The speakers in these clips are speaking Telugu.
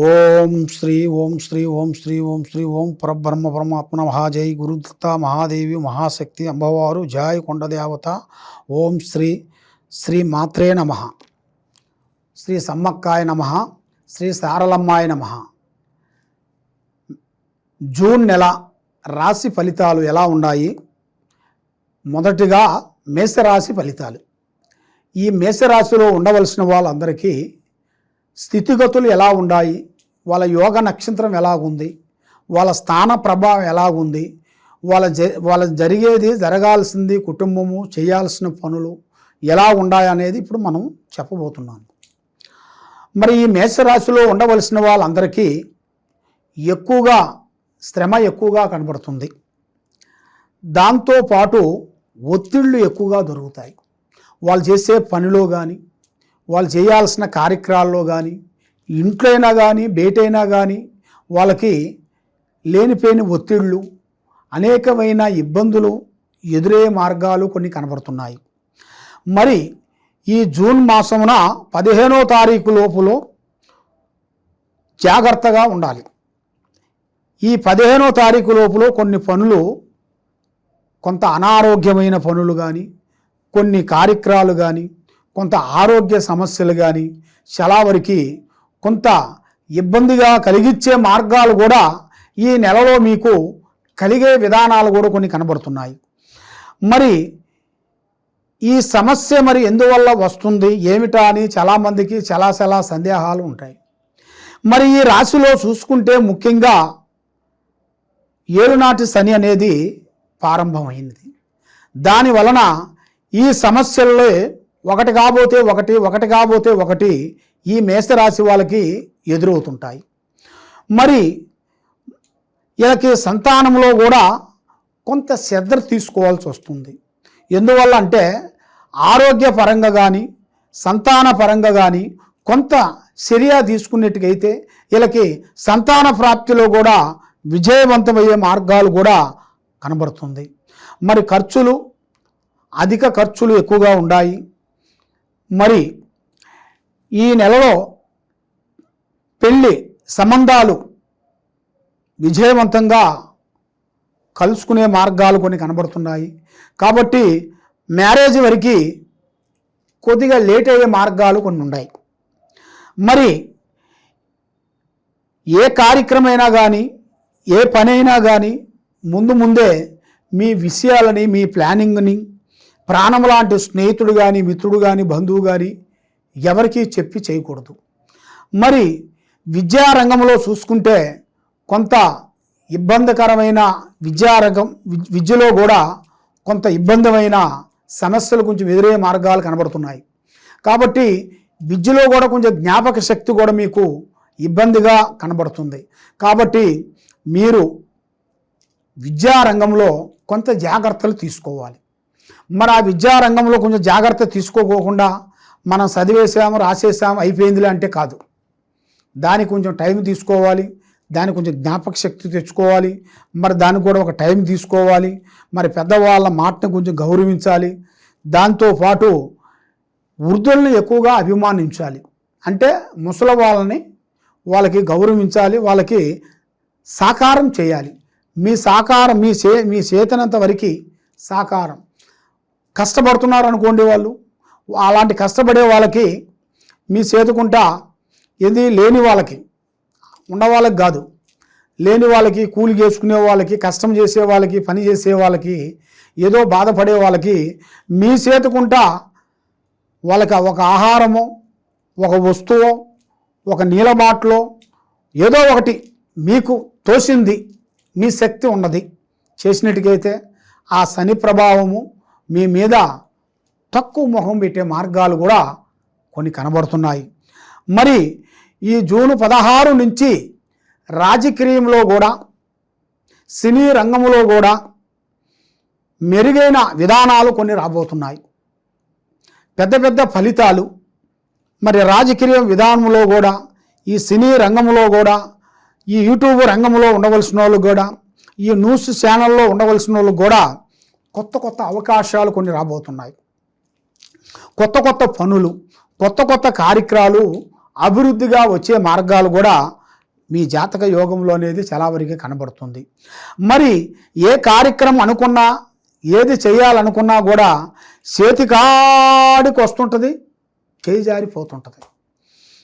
ఓం శ్రీ ఓం శ్రీ ఓం శ్రీ ఓం శ్రీ ఓం పరబ్రహ్మ పరమాత్మ మహాజై గురుదత్త మహాదేవి మహాశక్తి అంబవారు. జాయ్ కొండదేవత. ఓం శ్రీ శ్రీ మాత్రే నమ. శ్రీ సమ్మక్కాయ నమ. శ్రీ సారలమ్మాయ నమ. జూన్ నెల రాశి ఫలితాలు ఎలా ఉన్నాయి? మొదటిగా మేషరాశి ఫలితాలు. ఈ మేషరాశిలో ఉండవలసిన వాళ్ళందరికీ స్థితిగతులు ఎలా ఉన్నాయి వాళ్ళ యోగ నక్షత్రం ఎలాగుంది వాళ్ళ స్థాన ప్రభావం ఎలాగుంది వాళ్ళ జ వాళ్ళ జరిగేది జరగాల్సింది కుటుంబము చేయాల్సిన పనులు ఎలా ఉన్నాయనేది ఇప్పుడు మనం చెప్పబోతున్నాం మరి ఈ మేషరాశిలో ఉండవలసిన వాళ్ళందరికీ ఎక్కువగా శ్రమ ఎక్కువగా కనబడుతుంది. దాంతోపాటు ఒత్తిళ్ళు ఎక్కువగా దొరుకుతాయి. వాళ్ళు చేసే పనిలో కానీ వాళ్ళు చేయాల్సిన కార్యక్రమాల్లో కానీ ఇంట్లో అయినా కానీ బయటైనా కానీ వాళ్ళకి లేనిపోయిన ఒత్తిళ్ళు అనేకమైన ఇబ్బందులు ఎదురయ్యే మార్గాలు కొన్ని కనబడుతున్నాయి. మరి ఈ జూన్ మాసమున పదిహేనో తారీఖు లోపులో జాగ్రత్తగా ఉండాలి. ఈ పదిహేనో తారీఖు లోపులో కొన్ని పనులు కొంత అనారోగ్యమైన పనులు కానీ కొన్ని కార్యక్రమాలు కానీ కొంత ఆరోగ్య సమస్యలు కానీ చాలా వరకు కొంత ఇబ్బందిగా కలిగించే మార్గాలు కూడా ఈ నెలలో మీకు కలిగే విధానాలు కూడా కొన్ని కనబడుతున్నాయి. మరి ఈ సమస్య మరి ఎందువల్ల వస్తుంది? ఏమిటా అని చాలామందికి చాలా చాలా సందేహాలు ఉంటాయి. మరి ఈ రాశిలో చూసుకుంటే ముఖ్యంగా ఏలునాటి శని అనేది ప్రారంభమైంది. దాని వలన ఈ సమస్యల్లో ఒకటి కాబోతే ఒకటి ఒకటి కాబోతే ఒకటి ఈ మేషరాశి వాళ్ళకి ఎదురవుతుంటాయి. మరి వీళ్ళకి సంతానంలో కూడా కొంత శ్రద్ధ తీసుకోవాల్సి వస్తుంది. ఎందువల్ల అంటే ఆరోగ్యపరంగా కానీ సంతాన పరంగా కానీ కొంత చర్య తీసుకున్నట్టుకైతే వీళ్ళకి సంతాన ప్రాప్తిలో కూడా విజయవంతమయ్యే మార్గాలు కూడా కనబడుతుంది. మరి ఖర్చులు అధిక ఖర్చులు ఎక్కువగా ఉన్నాయి మరి ఈ నెలలో పెళ్ళి సంబంధాలు విజయవంతంగా కలుసుకునే మార్గాలు కొన్ని కనబడుతున్నాయి. కాబట్టి మ్యారేజ్ వరకు కొద్దిగా లేట్ అయ్యే మార్గాలు కొన్ని ఉన్నాయి. మరి ఏ కార్యక్రమైనా కానీ ఏ పనైనా కానీ ముందు ముందే మీ విషయాలని మీ ప్లానింగ్ని ప్రాణం లాంటి స్నేహితుడు కానీ మిత్రుడు కానీ బంధువు కానీ ఎవరికీ చెప్పి చేయకూడదు. మరి విద్యారంగంలో చూసుకుంటే కొంత ఇబ్బందికరమైన విద్యారంగం విద్యలో కూడా కొంత ఇబ్బందిమైన సమస్యలు కొంచెం ఎదురయ్యే మార్గాలు కనబడుతున్నాయి. కాబట్టి విద్యలో కూడా కొంచెం జ్ఞాపక శక్తి కూడా మీకు ఇబ్బందిగా కనబడుతుంది. కాబట్టి మీరు విద్యారంగంలో కొంత జాగ్రత్తలు తీసుకోవాలి. మరి ఆ విద్యారంగంలో కొంచెం జాగ్రత్త తీసుకోకోకుండా మనం చదివేసాము రాసేసాము అయిపోయిందిలే అంటే కాదు. దానికి కొంచెం టైం తీసుకోవాలి దానికి కొంచెం జ్ఞాపక శక్తి తెచ్చుకోవాలి మరి దానికి కూడా ఒక టైం తీసుకోవాలి మరి పెద్దవాళ్ళ మాటను కొంచెం గౌరవించాలి దాంతోపాటు వృద్ధుల్ని ఎక్కువగా అభిమానించాలి. అంటే ముసలి వాళ్ళని వాళ్ళకి గౌరవించాలి వాళ్ళకి సాకారం చేయాలి. మీ సాకారం మీ చే మీ చేతనంత వరకు సాకారం. కష్టపడుతున్నారు అనుకోండి వాళ్ళు. అలాంటి కష్టపడే వాళ్ళకి మీ చేతుకుంటా ఇది లేని వాళ్ళకి ఉన్న వాళ్ళకి కాదు. లేని వాళ్ళకి కూలి చేసుకునే వాళ్ళకి కష్టం చేసే వాళ్ళకి పని చేసే వాళ్ళకి ఏదో బాధపడే వాళ్ళకి మీ చేతుకుంటా వాళ్ళకి ఒక ఆహారమో ఒక వస్తువో ఒక నీళ్ళ బాట్లో ఏదో ఒకటి మీకు తోసింది మీ శక్తి ఉన్నది. చేసినట్టుకైతే ఆ శని ప్రభావము మీ మీద తక్కువ మొహం పెట్టే మార్గాలు కూడా కొన్ని కనబడుతున్నాయి. మరి ఈ జూన్ పదహారు నుంచి రాజకీయంలో కూడా సినీ రంగంలో కూడా మెరుగైన విధానాలు కొన్ని రాబోతున్నాయి. పెద్ద పెద్ద ఫలితాలు మరి రాజకీయ విధానంలో కూడా ఈ సినీ రంగంలో కూడా ఈ యూట్యూబ్ రంగంలో ఉండవలసిన వాళ్ళు కూడా ఈ న్యూస్ ఛానల్లో ఉండవలసిన వాళ్ళు కూడా కొత్త కొత్త అవకాశాలు కొన్ని రాబోతున్నాయి. కొత్త కొత్త పనులు కొత్త కొత్త కార్యక్రమాలు అభివృద్ధిగా వచ్చే మార్గాలు కూడా మీ జాతక యోగంలో అనేది చాలా వరకు కనబడుతుంది. మరి ఏ కార్యక్రమం అనుకున్నా ఏది చేయాలనుకున్నా కూడా చేతికాడికి వస్తుంటుంది చేయి జారిపోతుంటుంది.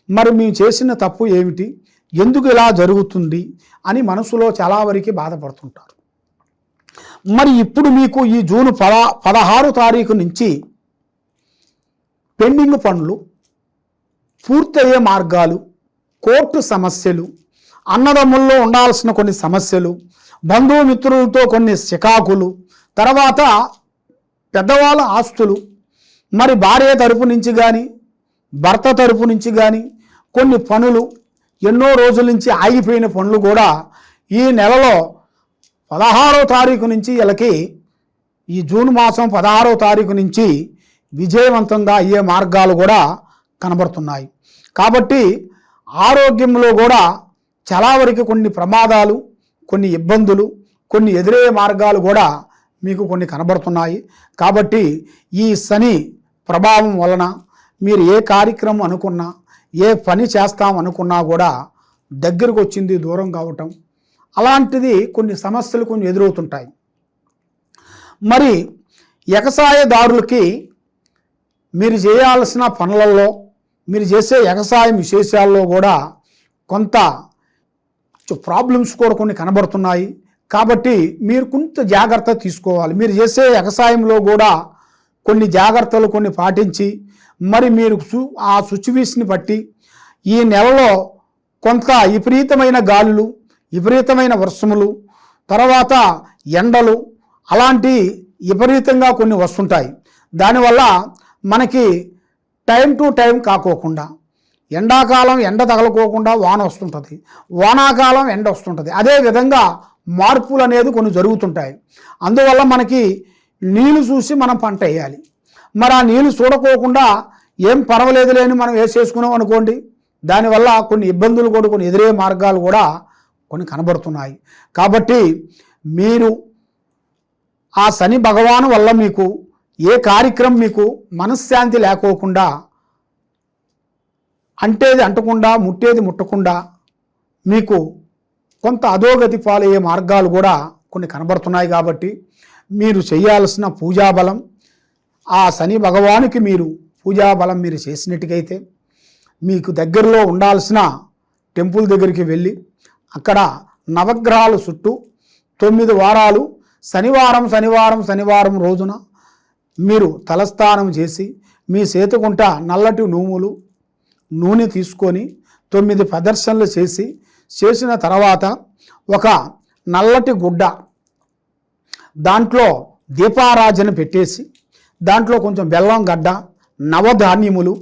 మరి మేము చేసిన తప్పు ఏమిటి ఎందుకు ఇలా జరుగుతుంది అని మనసులో చాలా వరకు బాధపడుతుంటారు. మరి ఇప్పుడు మీకు ఈ జూన్ పద పదహారు తారీఖు నుంచి పెండింగ్ పనులు పూర్తయ్యే మార్గాలు కోర్టు సమస్యలు అన్నదమ్ముల్లో ఉండాల్సిన కొన్ని సమస్యలు బంధుమిత్రులతో కొన్ని చికాకులు తర్వాత పెద్దవాళ్ళ ఆస్తులు మరి భార్య తరపు నుంచి కానీ భర్త తరపు నుంచి కానీ కొన్ని పనులు ఎన్నో రోజుల నుంచి ఆగిపోయిన పనులు కూడా ఈ నెలలో పదహారో తారీఖు నుంచి వీళ్ళకి ఈ జూన్ మాసం పదహారో తారీఖు నుంచి విజయవంతంగా అయ్యే మార్గాలు కూడా కనబడుతున్నాయి. కాబట్టి ఆరోగ్యంలో కూడా చాలా వరకు కొన్ని ప్రమాదాలు కొన్ని ఇబ్బందులు కొన్ని ఎదురయ్యే మార్గాలు కూడా మీకు కొన్ని కనబడుతున్నాయి. కాబట్టి ఈ శని ప్రభావం వలన మీరు ఏ కార్యక్రమం అనుకున్నా ఏ పని చేస్తాం అనుకున్నా కూడా దగ్గరకు వచ్చింది దూరం కావటం అలాంటిది కొన్ని సమస్యలు కొన్ని ఎదురవుతుంటాయి. మరి ఎగసాయదారులకి మీరు చేయాల్సిన పనులలో మీరు చేసే ఎగసాయం విశేషాల్లో కూడా కొంత ప్రాబ్లమ్స్ కూడా కొన్ని కనబడుతున్నాయి. కాబట్టి మీరు కొంత జాగ్రత్త తీసుకోవాలి. మీరు చేసే వ్యవసాయంలో కూడా కొన్ని జాగ్రత్తలు కొన్ని పాటించి మరి మీరు ఆ సిచ్యువేషన్ బట్టి ఈ నెలలో కొంత విపరీతమైన గాలులు విపరీతమైన వర్షములు తర్వాత ఎండలు అలాంటి విపరీతంగా కొన్ని వస్తుంటాయి. దానివల్ల మనకి టైం టు టైం కాకోకుండా ఎండాకాలం ఎండ తగలకోకుండా వాన వస్తుంటుంది. వానాకాలం ఎండ వస్తుంటుంది. అదేవిధంగా మార్పులు అనేది కొన్ని జరుగుతుంటాయి. అందువల్ల మనకి నీళ్ళు చూసి మనం పంట వేయాలి. మరి ఆ నీళ్ళు చూడకోకుండా ఏం పర్వాలేదు లేని మనం వేసేసుకున్నాం అనుకోండి దానివల్ల కొన్ని ఇబ్బందులు కూడా కొన్ని ఎదురే మార్గాలు కూడా కొన్ని కనబడుతున్నాయి. కాబట్టి మీరు ఆ శని భగవాను వల్ల మీకు ఏ కార్యక్రమం మీకు మనశ్శాంతి లేకోకుండా అంటేది అంటకుండా ముట్టేది ముట్టకుండా మీకు కొంత అధోగతి పాలయ్యే మార్గాలు కూడా కొన్ని కనబడుతున్నాయి కాబట్టి మీరు చేయాల్సిన పూజాబలం ఆ శని భగవానికి మీరు పూజాబలం మీరు చేసినట్టుగైతే మీకు దగ్గరలో ఉండాల్సిన టెంపుల్ దగ్గరికి వెళ్ళి అక్కడ నవగ్రహాల చుట్టూ తొమ్మిది వారాలు శనివారం శనివారం శనివారం రోజున మీరు తలస్నానం చేసి మీ చేతుకుంట నల్లటి నూములు నూనె తీసుకొని తొమ్మిది ప్రదర్శనలు చేసి చేసిన తర్వాత ఒక నల్లటి గుడ్డ దాంట్లో దీపారాజన పెట్టేసి దాంట్లో కొంచెం బెల్లం గడ్డ నవధాన్యములు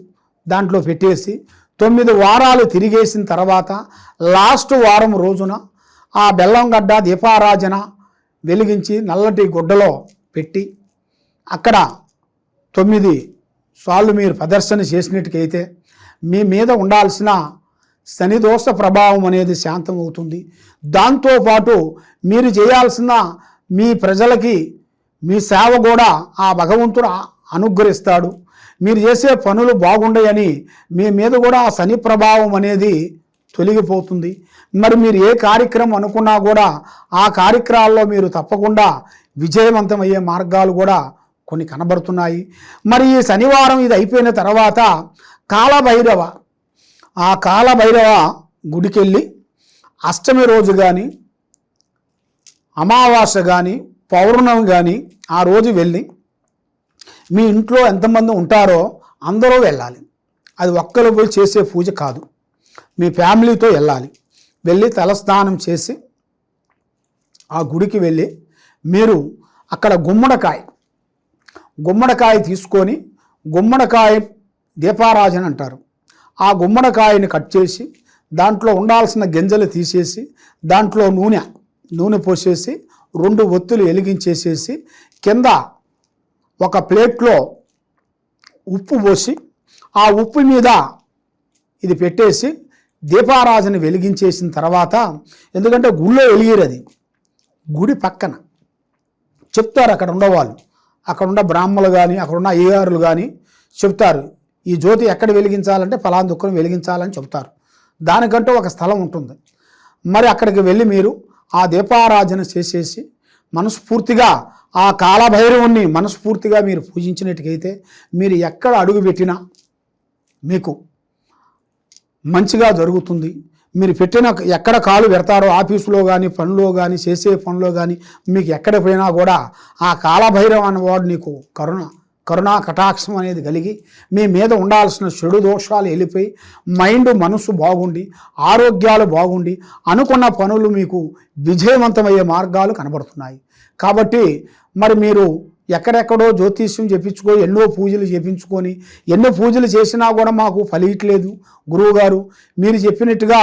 దాంట్లో పెట్టేసి తొమ్మిది వారాలు తిరిగేసిన తర్వాత లాస్ట్ వారం రోజున ఆ బెల్లం గడ్డ దీపారాజన వెలిగించి నల్లటి గుడ్డలో పెట్టి అక్కడ తొమ్మిది సార్లు మీరు ప్రదర్శన చేసినట్టుకైతే మీ మీద ఉండాల్సిన శనిదోష ప్రభావం అనేది శాంతం అవుతుంది. దాంతోపాటు మీరు చేయాల్సిన మీ ప్రజలకి మీ సేవ కూడా ఆ భగవంతుడు అనుగ్రహిస్తాడు. మీరు చేసే పనులు బాగుండయని మీ మీద కూడా ఆ శని ప్రభావం అనేది తొలగిపోతుంది. మరి మీరు ఏ కార్యక్రమం అనుకున్నా కూడా ఆ కార్యక్రమాల్లో మీరు తప్పకుండా విజయవంతమయ్యే మార్గాలు కూడా కొన్ని కనబడుతున్నాయి. మరి ఈ శనివారం ఇది అయిపోయిన తర్వాత కాలభైరవ ఆ కాలభైరవ గుడికెళ్ళి అష్టమి రోజు కానీ అమావాస్య కానీ పౌర్ణమి కానీ ఆ రోజు వెళ్ళి మీ ఇంట్లో ఎంతమంది ఉంటారో అందరూ వెళ్ళాలి. అది ఒక్కరు పోయి చేసే పూజ కాదు. మీ ఫ్యామిలీతో వెళ్ళాలి. వెళ్ళి తలస్నానం చేసి ఆ గుడికి వెళ్ళి మీరు అక్కడ గుమ్మడికాయ గుమ్మడికాయ తీసుకొని గుమ్మడికాయ దీపారాజన అంటారు. ఆ గుమ్మడికాయని కట్ చేసి దాంట్లో ఉండాల్సిన గింజలు తీసేసి దాంట్లో నూనె నూనె పోసేసి రెండు ఒత్తులు వెలిగించేసేసి కింద ఒక ప్లేట్లో ఉప్పు పోసి ఆ ఉప్పు మీద ఇది పెట్టేసి దీపారాధన వెలిగించేసిన తర్వాత ఎందుకంటే గుళ్ళో వెలిగిరు అది. గుడి పక్కన. చెప్తారు అక్కడ ఉండేవాళ్ళు అక్కడ ఉన్న బ్రాహ్మలు కానీ అక్కడ ఉన్న అయ్యగారులు కానీ చెప్తారు ఈ జ్యోతి ఎక్కడ వెలిగించాలంటే ఫలానా దుఃఖం వెలిగించాలని చెప్తారు. దానికంటూ ఒక స్థలం ఉంటుంది. మరి అక్కడికి వెళ్ళి మీరు ఆ దీపారాధన చేసేసి మనస్ఫూర్తిగా ఆ కాలభైరవుణ్ణి మనస్ఫూర్తిగా మీరు పూజించినట్టుకైతే మీరు ఎక్కడ అడుగు పెట్టినా మీకు మంచిగా జరుగుతుంది. మీరు పెట్టిన ఎక్కడ కాలు పెడతారో ఆఫీసులో కానీ పనిలో కానీ చేసే పనిలో కానీ మీకు ఎక్కడ పోయినా కూడా ఆ కాలభైరవ అనేవాడు నీకు కరుణ కరుణా కటాక్షం అనేది కలిగి మీ మీద ఉండాల్సిన చెడు దోషాలు వెళ్ళిపోయి మైండ్ మనసు బాగుండి ఆరోగ్యాలు బాగుండి అనుకున్న పనులు మీకు విజయవంతమయ్యే మార్గాలు కనబడుతున్నాయి. కాబట్టి మరి మీరు ఎక్కడెక్కడో జ్యోతిష్యం చెప్పించుకో ఎన్నో పూజలు చేపించుకొని ఎన్నో పూజలు చేసినా కూడా మాకు ఫలియట్లేదు. గురువుగారు మీరు చెప్పినట్టుగా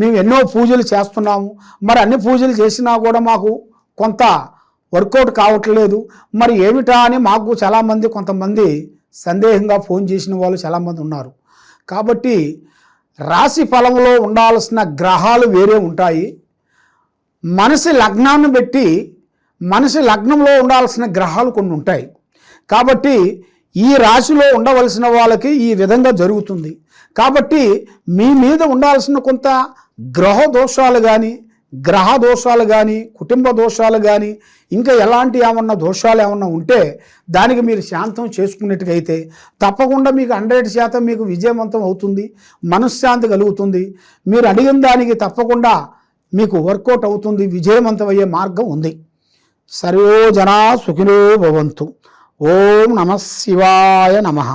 మేము ఎన్నో పూజలు చేస్తున్నాము. మరి అన్ని పూజలు చేసినా కూడా మాకు కొంత వర్కౌట్ కావట్లేదు. మరి ఏమిటా అని మాకు చాలామంది కొంతమంది సందేహంగా ఫోన్ చేసిన వాళ్ళు చాలామంది ఉన్నారు. కాబట్టి రాశి ఫలంలో ఉండాల్సిన గ్రహాలు వేరే ఉంటాయి. మనసి లగ్నాన్ని బట్టి మనిషి లగ్నంలో ఉండాల్సిన గ్రహాలు కొన్ని ఉంటాయి. కాబట్టి ఈ రాశిలో ఉండవలసిన వాళ్ళకి ఈ విధంగా జరుగుతుంది. కాబట్టి మీ మీద ఉండాల్సిన కొంత గ్రహ దోషాలు కానీ గ్రహ దోషాలు కానీ కుటుంబ దోషాలు కానీ ఇంకా ఎలాంటి ఏమన్నా దోషాలు ఏమన్నా ఉంటే దానికి మీరు శాంతం చేసుకున్నట్టుగైతే తప్పకుండా మీకు హండ్రెడ్ శాతం మీకు విజయవంతం అవుతుంది మనశ్శాంతి కలుగుతుంది. మీరు అడిగిన దానికి తప్పకుండా మీకు వర్కౌట్ అవుతుంది విజయవంతం అయ్యే మార్గం ఉంది. సర్వో జనా సుఖినో భవంతు. ఓం నమ శివాయ నమః.